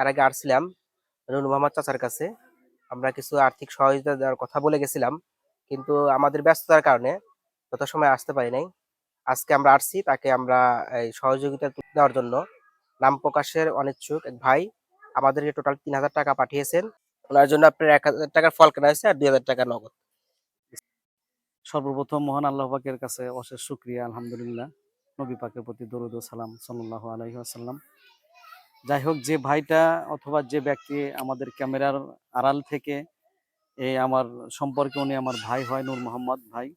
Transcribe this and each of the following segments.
এর আগে আসছিলাম নুর মোহাম্মদ চাচার কাছে। আমরা কিছু আর্থিক সহযোগিতা দেওয়ার কথা বলে গেছিলাম, কিন্তু আমাদের ব্যস্ততার কারণে যত সময় আসতে পারি নাই। আজকে আমরা আসছি, তাকে আমরা এই সহযোগিতা দেওয়ার জন্য। নাম প্রকাশের অনিচ্ছুক এক ভাই আমাদেরকে টোটাল তিন হাজার টাকা পাঠিয়েছেন। ওনার জন্য আপনার এক হাজার টাকার ফল কেনা হয়েছে আর দুই হাজার টাকা নগদ। সর্বপ্রথম মহান আল্লাহ পাকের কাছে অশেষ শুক্রিয়া, আলহামদুলিল্লাহ। নবী পাকের প্রতি দরুদ সালাম সাল্লাহ আলহি আসাল্লাম যাই হোক যে ভাইটা অথবা যে ব্যক্তি আমাদের ক্যামেরার আড়াল থেকে এই আমার সম্পর্কে উনি আমার ভাই হয়, নূর মোহাম্মদ ভাই।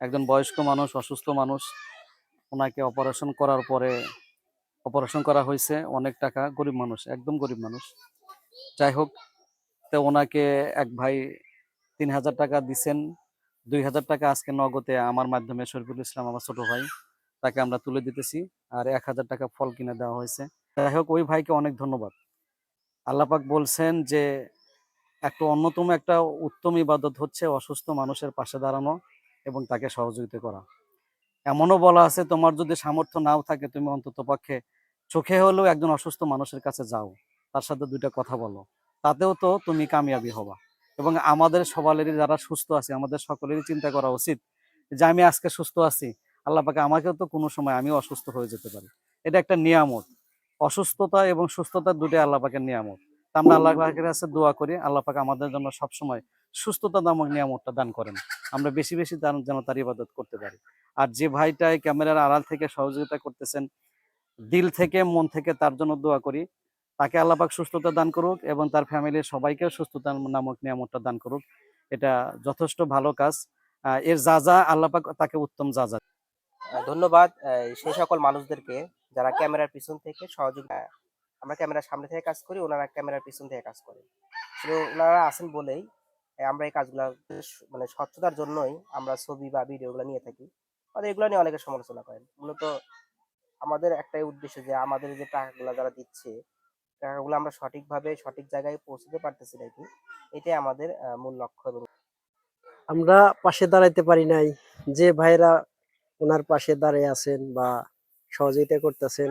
একজন বয়স্ক মানুষ, অসুস্থ মানুষ। ওনাকে অপারেশন করার পরে অপারেশন করা হয়েছে অনেক টাকা, গরিব মানুষ, একদম গরিব মানুষ। যাই হোক তো ওনাকে এক ভাই তিন হাজার টাকা দিছেন, দুই হাজার টাকা আজকে নগদে আমার মাধ্যমে শরীফুল ইসলাম, আমার ছোট ভাই, তাকে আমরা তুলে দিতেছি। আর এক হাজার টাকা ফল কিনে দেওয়া হয়েছে। যাই হোক, ওই ভাইকে অনেক ধন্যবাদ। আল্লাপাক বলছেন যে, একটা অন্যতম একটা উত্তম ইবাদত হচ্ছে অসুস্থ মানুষের পাশে দাঁড়ানো এবং তাকে সহযোগিতা করা। এমনও বলা আছে, তোমার যদি সামর্থ্য নাও থাকে, তুমি অন্তত পক্ষে চোখে হলেও একজন অসুস্থ মানুষের কাছে যাও। তার সাথে দুইটা কথা বলো। তাতেও তো তুমি কামিয়াবি হবা। এবং আমাদের সবালেরই যারা সুস্থ আছে, আমাদের সকলেরই চিন্তা করা উচিত যে, আমি আজকে সুস্থ আছি। আল্লাহ পাকে আমাকেও তো কোনো সময় আমিও অসুস্থ হয়ে যেতে পারি। এটা একটা নিয়ামত। অসুস্থতা এবং সুস্থতা দুটোই আল্লাহ পাকের নিয়ামত। আমরা আল্লাহ পাকের কাছে দোয়া করি, আল্লাহ পাক আমাদের জন্য সবসময় সুস্থতা নামক নিয়ামতটা দান করেন। আমরা বেশি বেশি তার- যেন তার ইবাদত করতে পারি। আর যে ভাইটাই ক্যামেরার আড়াল থেকে সহযোগিতা করতেছেন, দিল থেকে, মন থেকে তার জন্য দোয়া করি। তাকে আল্লাপাক সুস্থতা দান করুক এবং তার ফ্যামিলির সবাইকে সুস্থতা নামক নিয়ামতটা দান করুক। এটা যথেষ্ট ভালো কাজ। এর যা যা আল্লাপাক তাকে উত্তম যা যা। ধন্যবাদ। সেই সকল মানুষদেরকে যারা ক্যামেরার পিছন থেকে সহযোগিতা আমরা ক্যামেরার সামনে থেকে কাজ করি ওনারা ক্যামেরার পিছন থেকে কাজ করে। শুধু ওনারা আছেন বলেই আমরা এই কাজগুলো মানে স্বচ্ছতার জন্যই আমরা ছবি বা ভিডিওগুলো নিয়ে থাকি। আমাদের এগুলো নিয়ে অনেকে সমালোচনা করেন। মূলত আমাদের একটাই উদ্দেশ্য যে আমাদের যে টাকাগুলো যারা দিচ্ছে টাকাগুলো আমরা সঠিকভাবে সঠিক জায়গায় পৌঁছতে পারতেছি নাকি এটাই আমাদের মূল লক্ষ্য এবং আমরা পাশে দাঁড়াইতে পারি নাই। যে ভাইরা ওনার পাশে দাঁড়িয়ে আছেন বা সহযোগিতা করতেছেন।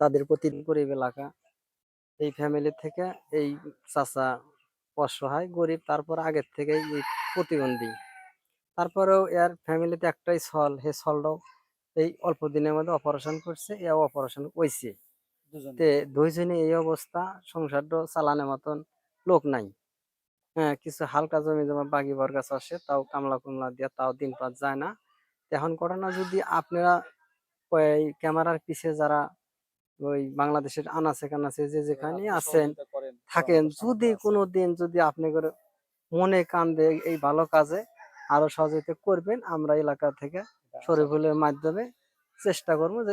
তাদের প্রতি গরিব এলাকা। এই ফ্যামিলি থেকে এই চাচা অসহায় গরিব তারপর আগের থেকেই এই প্রতিবন্ধী। তারপরেও এর ফ্যামিলিতে একটাই ছল হে ছলটাও এই অল্প দিনের মধ্যে অপারেশন করছে এ অপারেশন হয়েছে তে দুইজনে এই অবস্থা সংসারটা চালানোর মতন লোক নাই। হ্যাঁ কিছু হালকা জমি জমা বাকি বর্গাছ আসে তাও কামলা কুমলা দিয়ে তাও দিন পাত যায় না। এখন ঘটনা যদি আপনারা ওই ক্যামেরার পিছে যারা ওই বাংলাদেশের আনাচে কানাচে যে যেখানে আছেন থাকেন যদি কোনো দিন যদি আপনি করে মনে কান্দে এই ভালো কাজে আরও সহযোগিতা করবেন আমরা এলাকা থেকে শরীফুলের মাধ্যমে চেষ্টা করব যে